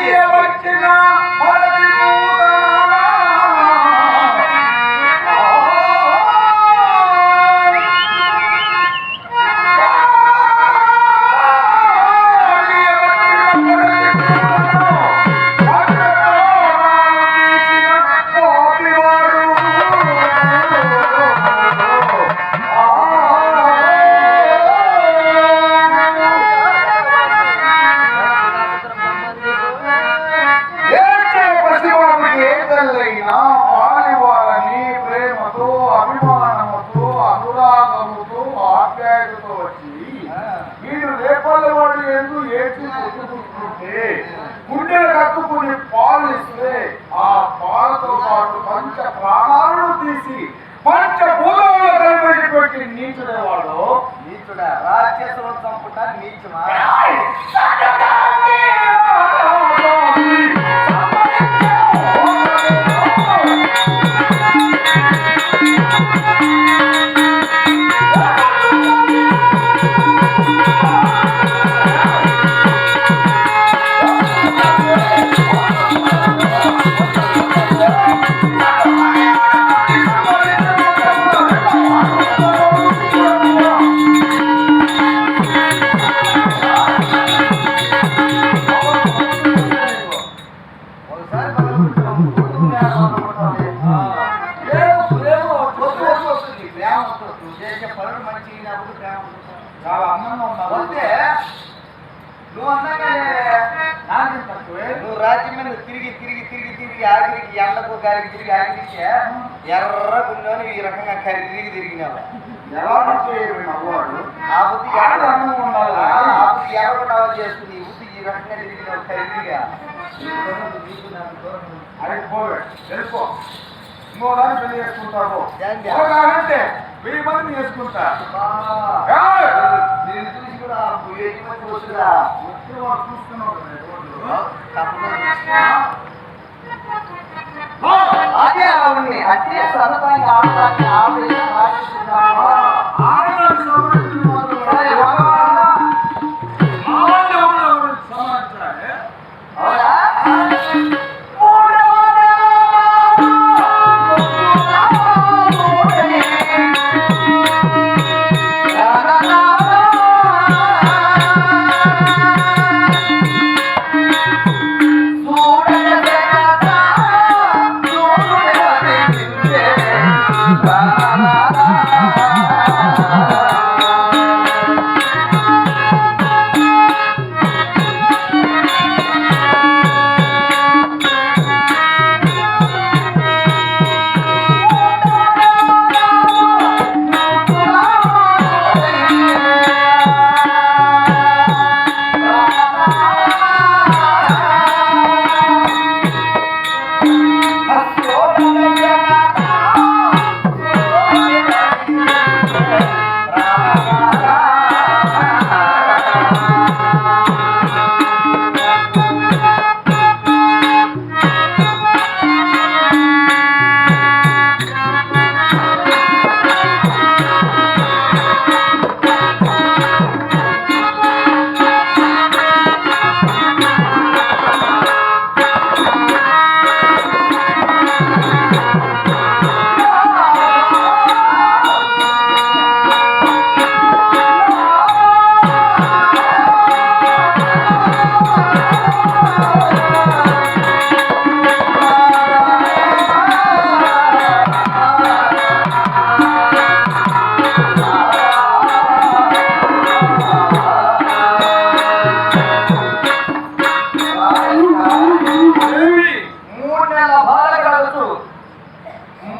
దేవుడు వచ్చిన కలిపేటటువంటి నీచుడే వాడు నీచుడా రాక్షసులను చంపుట నీచమా? తిరిగి ఆఖరికి ఎర్ర గుండెని ఈ రకంగా కరిగి తిరిగినావు. ఎలా అంటే నవ్వాడు ఆ బుద్ధి ఉండాలి. ఆ బుద్ధి ఎవరు చేసుకుని ఈ బుద్ధి ఈ రకంగా తిరిగినావు తెలుసుకో ఇంకో దాన్ని పెళ్ళి చేసుకుంటావు. వెయ్యి మందిని చేసుకుంటా! నేను చూసి కూడా ఏది మంది వస్తుందా వచ్చే వాడు చూస్తున్నావు కదా రోడ్లు. అదే ఆవిడ్ని అదే సరదాన్ని ఆడటాన్ని ఆవిడ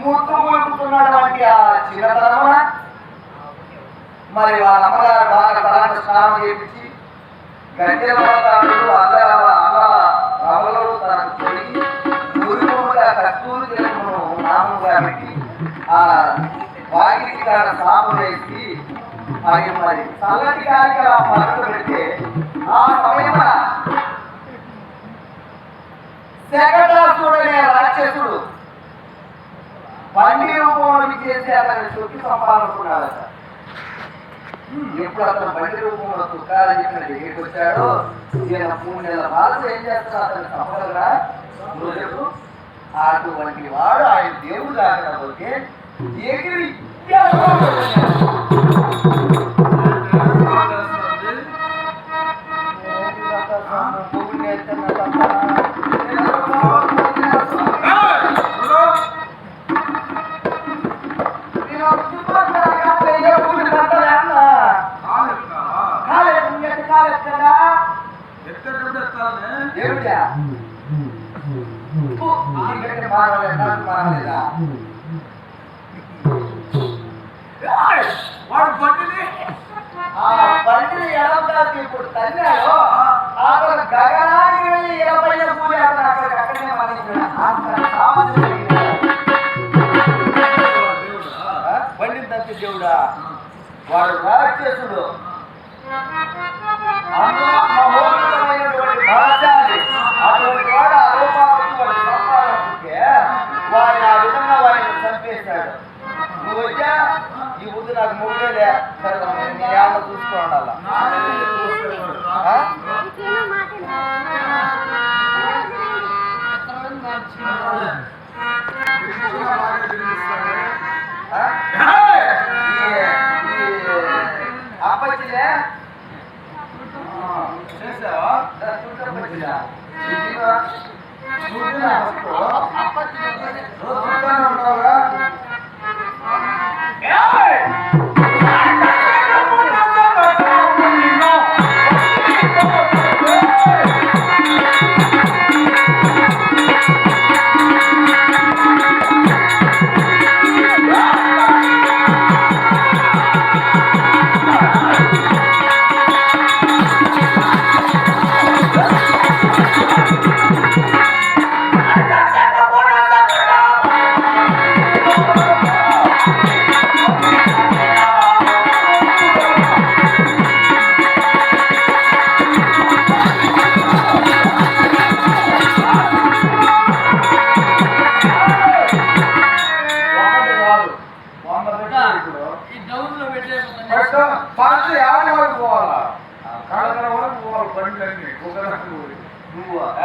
ముద్దు ములుపుతున్నటువంటి ఆ చిన్నతనమున మరి వాళ్ళ అమ్మగారు బాగా తలాంటి స్నానం చేయించి గడ్డెల తాడు అందర అన్న తనకు తొడిగి మురిముగా కస్తూరి తెలుపును నామముగా పెట్టి ఆ వాకిటి తన సాము వేసి మరి మరి చల్లటి గాలికి ఆ పెడితే ఆ సమయమున చూడలే రాక్షసుడు. బండి రూపంలో చేసి అతని చొక్కి సంపాదనుకున్నాడట ఎప్పుడు అతను బండి రూపంలో తుక్కాలని చెప్పిన దగ్గరికి వచ్చాడో ఈయన మూడు నెలల బాధలు ఏం చేస్తాడు అతను తప్పగలరా నువ్వు అటువంటి వాడు ఆయన దేవుడు కాకపోతే ఎగిరి వాడు బండిని ఆ బండిని ఎడమదాకి ఇప్పుడు తన్నాడు అతను గగనానికి వెళ్ళి ఎనభై కూలి అక్కడ అక్కడ అక్కడనే మరణించాడు బండిని తప్పి దేవుడా వాడు రాక్షసుడు అందులో అటువంటి వాడు చేశాడు. నువ్వు వచ్చా? ఈ బుద్ధి నాకు మొగుడేలే సరే నీ ఏళ్ళ చూసుకో ఉండాలా? అప్పచ్చిలే చేసావా చుట్టపచ్చిలా ఈ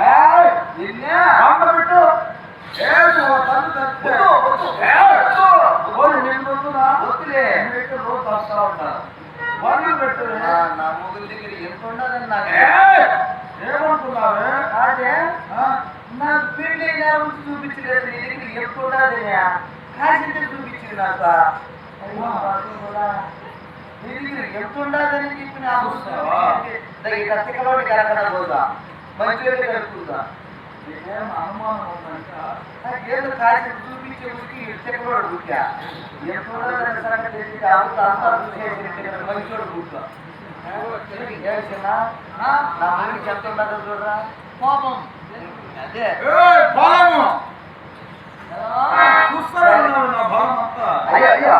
ఏయ్! రోజు నిన్ను వద్దునా? వద్దులే. నువ్వు రోజు వస్తా ఉంటాను. బండ్లు పెట్టు. నా నా మొగుడి దగ్గర ఎంత ఉండదని నాకు! ఏమనుకున్నావే? అదే? నాకు పెళ్ళి అయినా రుచి చూపించలేదు నీ దగ్గర ఎంత ఉండదని కాసింటే చూపించింది నాకు. నీ దగ్గర ఎంత ఉండదని చెప్పి నాకు ఇట్లా తిక్కలోని కరకడ పోదా? మంచిగా కలుపుకుందా? నీకేం అనుమానం ఉందంటే నాకేదో కాసిన చూపించే ఉడికి ఎంత ఉండదని సంగతి తెలిసి అవుతా అంతా మంచోడు నా ఎంత ఉండదో చూడరా? అదే. బలము! అయ్యో అయ్యో.